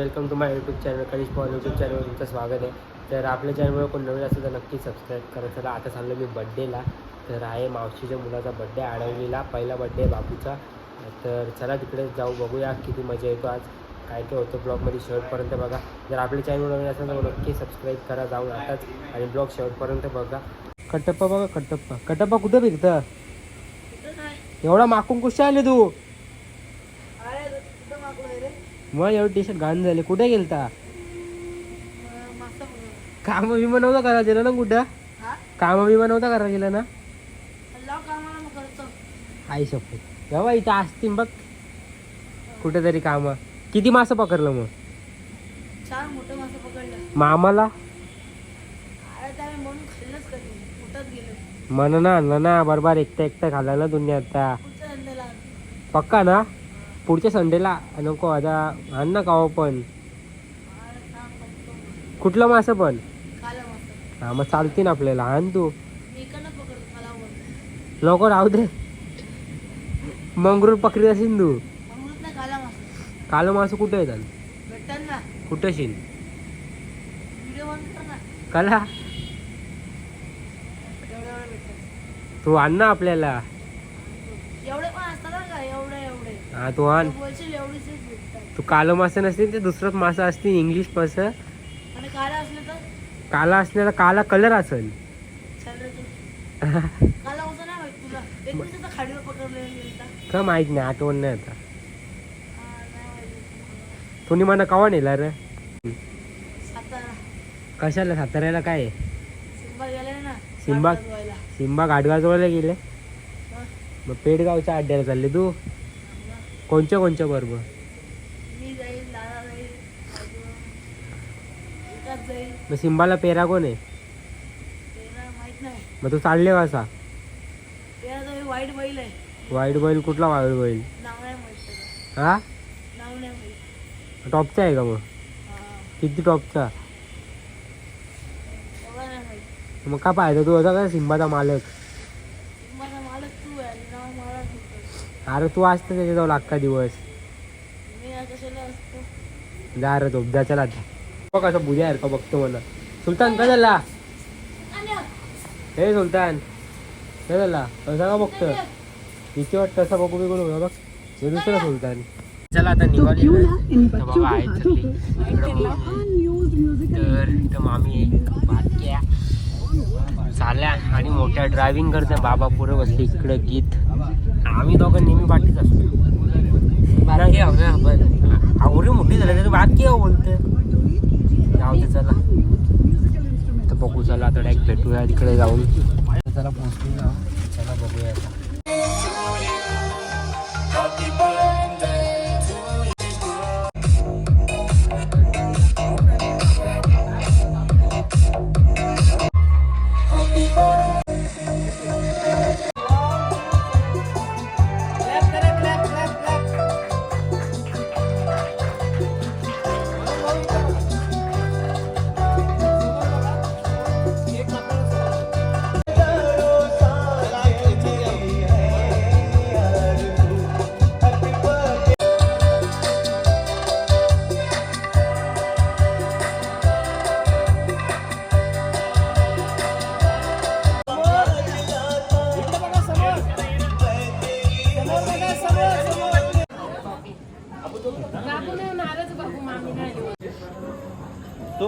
Welcome to my YouTube channel Kanish Paul YouTube चॅनलवर तुमचं स्वागत आहे. तर आपल्या चॅनलवर कोण नवीन असेल तर नक्की सबस्क्राईब करा. चला आता चाललो मी बड्डेला तर आहे मावशीच्या मुलाचा बड्डे आडवलीला पहिला बड्डे बापूचा. तर चला तिकडे जाऊ बघूया किती मजा येतो आज. काय काय होतं ब्लॉगमध्ये शेवटपर्यंत बघा. जर आपल्या चॅनल नवीन असेल तर नक्की सबस्क्राईब करा जाऊन आताच. आणि ब्लॉग शेवटपर्यंत बघा. कटप्पा बघा कटप्पा. कटप्पा कुठं फिरतं? एवढा माकून कुठे आले तू. मग एवढं टी शर्ट घाण झाले. कुठे गेलता? काम विमा नव्हता करा गेलं ना कुठं? काम विमा नव्हता करा गेलं ना? आई शपथ. बाबा इथं असतील बघ. कुठेतरी काम. किती मासं पकडलं मग? चार मोठं मासे पकडलं. मामाला? मन ना आणलं ना बरोबर. एकटा एकटा खाल्ला ना दुनिया आता. पक्का ना? पुढच्या संडेला नको आता आण ना काव पण. कुठलं मासं पण? हा मग चालतील आपल्याला. आण तू. लवकर राहू दे. मंगरूळ पकडी असेल तू. काल मासं कुठं येतात कुठं शिन कला? तू आण ना आपल्याला एवढे पण असतात ना का एवढे एवढे हा तू आण. तू बोलशील एवढीच भेटतात तू कालं मासं नसतील ते दुसरंच मासं असतील इंग्लिश मासं. आणि काला असले तर? काला असलेला काला कलर असेल. चल रे तू. काला होतं नाही माहीत तुला. एक मिनिट तर खाडीवर पकडलेलं गेलता का माहीत नाही आठवण नाही आता. हा, नाही माहिती. तुम्ही मला कवा नेला रे? सातारा. कशाला साताऱ्याला काय? आहे? सिंबा ना. सिंबा गाडगाजवळला गेले? हा. मग पेडगावच्या अड्ड्याला चालले तू? कोणच्या कोणच्या बरोबर? मी जाईल दादा जाईल अजून विकास जाईल. मग सिंबाला पेरा कोण आहे? तेरा माहीत नाही. मग तू चालले कसा तेरा तो वाईट बैल आहे. वाईट बैल कुठला वाईट बैल? नाव नाही माहीत त्याचं. हा? नाव नाही माहीत. टॉपचा आहे का मग? हा. किती टॉपचा? एवढा नाही माहीत. मग का पाहिजे तू होता का सिंबाचा मालक माझा मालक तू आहे आणि नाव मला होतं अरे तू असतं त्याच्याजवळ अख्खा दिवस? जा रे झोपदा चला आता बघ असं आहे का बघतो मला सुलतान काय झाला? हे सुलतान काय झाला? कसा का बघतो? तिची वाट तसा बघू बिघू नको बघ. हे दुसरा सुलतान. चला आता निघाली बाबा आहे चालली तर. इथं मामी आणि मोठ्या ड्रायव्हिंग करते. बाबा पुढे बसले. इकडं गीत. आम्ही दोघं नेहमी पाठीच असतो. बारा घे हवं आपण आवडी मोठी झाली तरी बाकी आहे बोलते. जाऊ दे चला. तर बघू चला आता डायरेक्ट भेटूया तिकडे जाऊन. चला पोहोचलो जाऊ चला बघूया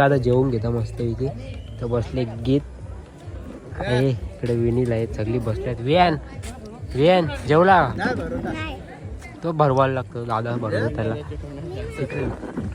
तर आता जेवून घेता मस्त इथे तर बसले गीत. आहे इकडे विनील आहेत सगळी बसल्यात. वियान वियान जेवला? तो भरवायला लागतो दादा भरवतो त्याला.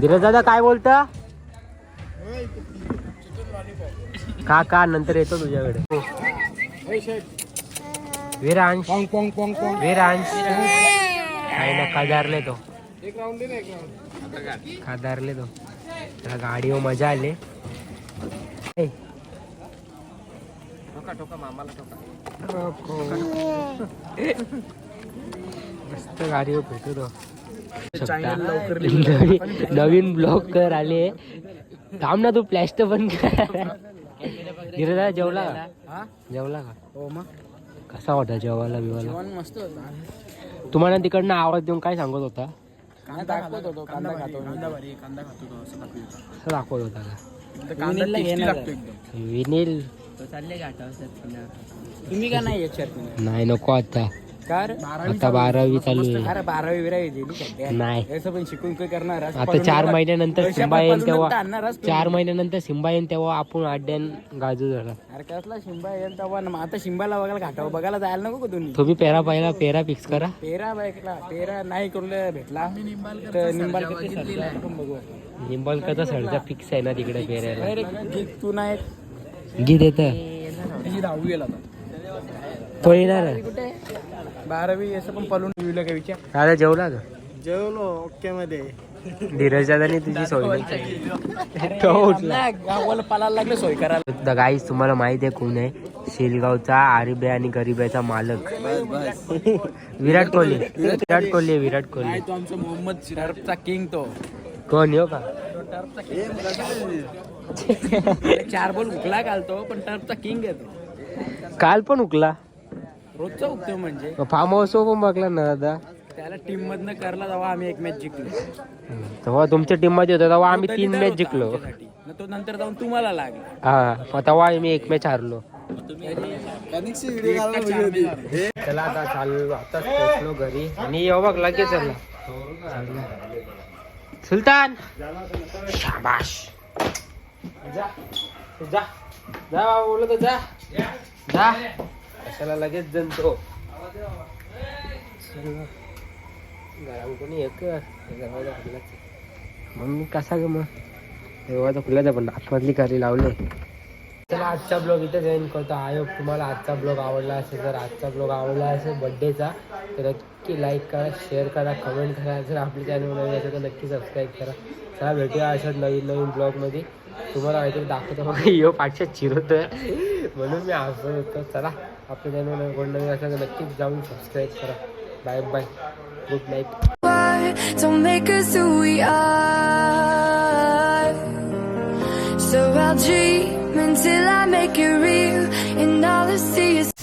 धीरज दादा काय बोलता? का का नंतर येतो तुझ्याकडे. विरांश. विरांश. काही ना कादारले तो. कादारले तो. त्याला गाडीवर मजा आली. मस्त गाडीवर भेटू तो. नवीन- नवीन ब्लॉग कर आले. थांब ना तू प्लॅस्टर पण कर. गिरदा जेवला का? जेवला का? हो मग. कसा होता जेवायला बिवायला? मस्त होता. तुम्हाला तिकडनं आवाज देऊन काय सांगत होता? कांदा दाखवत होतो कांदा खातो कांदा भारी कांदा खातो तो असं दाखवत दाखवत होता का? कांदा टेस्टी लागतो एकदम. विनील चालले का तुम्ही का नाही नको आता. आता बारावी चालू आहे. अरे बारावी बिरावी दिली नाही. पण शिकून काय करणार? आता चार महिन्यानंतर पण येईल तेव्हा. चार महिन्यानंतर सिम्बा येईल तेव्हा आपण आड्यान गाजू झाला. अरे कसला शिंबा येईल तेव्हा? आता शिंबाला बघायला घाटावं बघायला जायला नको का तुम्ही? तुम्ही पेरा पाहिला पेरा फिक्स करा. पेरा बायकला पेरा नाही करून भेटला. तर निंबाल बघू. निंबलकरचा सरजा फिक्स आहे ना तिकडे पेरायला तू नाही गीत येत. दहावी गेला तो येणार कुठे? बारावी असं पण पळून येईल का विचार? दादा जेवला का? जेवलो ओके मध्ये धीरज दादानी तुझी सोय? नाही केली. तो उठला. गावाला पळायला लागले सोय करायला द गाईस तुम्हाला माहीत आहे कोण आहे? शेलगावचा आरिबे आणि गरीबाचा मालक. विराट कोहली. विराट कोहली आहे, विराट कोहली. तो आमचा मोहम्मद टर्फचा किंग तो. कोण येऊ का? चार बॉल उकला घालतो पण टर्फचा किंग आहे तो. काल पण उकला. रोजचा उकतो म्हणजे? फार्म हाऊस पण बघला ना दादा. त्याला टीम मधनं करला तेव्हा आम्ही एक मॅच जिंकलो. तेव्हा तुमच्या टीममध्ये होता तेव्हा आम्ही तीन मॅच जिंकलो. आमच्यासाठी. न तो नंतर जाऊन तुम्हाला लागला. हा तेव्हा आम्ही एक मॅच हारलो. चला आता चाललो आता पोहोचलो घरी. आणि येऊ बघ लगेच चला. सुलतान! शाबाश! जा जा. जा बोलत जा. जा. कशाला लगेच जनतो घराम कोणी एक? दरवाजा खुलाच मग मी कसा ग मग? दरवाजा खुलाच पण आतमधली करी लावले. चला आजचा ब्लॉग इथे जॉईन करतो. आय होप तुम्हाला आजचा ब्लॉग आवडला असेल जर आजचा ब्लॉग आवडला असेल बड्डेचा तर नक्की लाईक करा शेअर करा कमेंट करा. जर आपली चॅनल नवीन असेल तर नक्की सबस्क्राईब करा. चला भेटूया अशा नवीन नवीन ब्लॉगमध्ये तुम्हाला काहीतरी दाखवतो मग यो पाठशात चिरवतोय. म्हणून मी हसत होतो. चला. आपल्या चॅनलला कोण नवीन असेल तर नक्कीच जाऊन सबस्क्राईब करा। Bye bye good night Don't make us who we are. So I'll dream until I make it real. And all I see is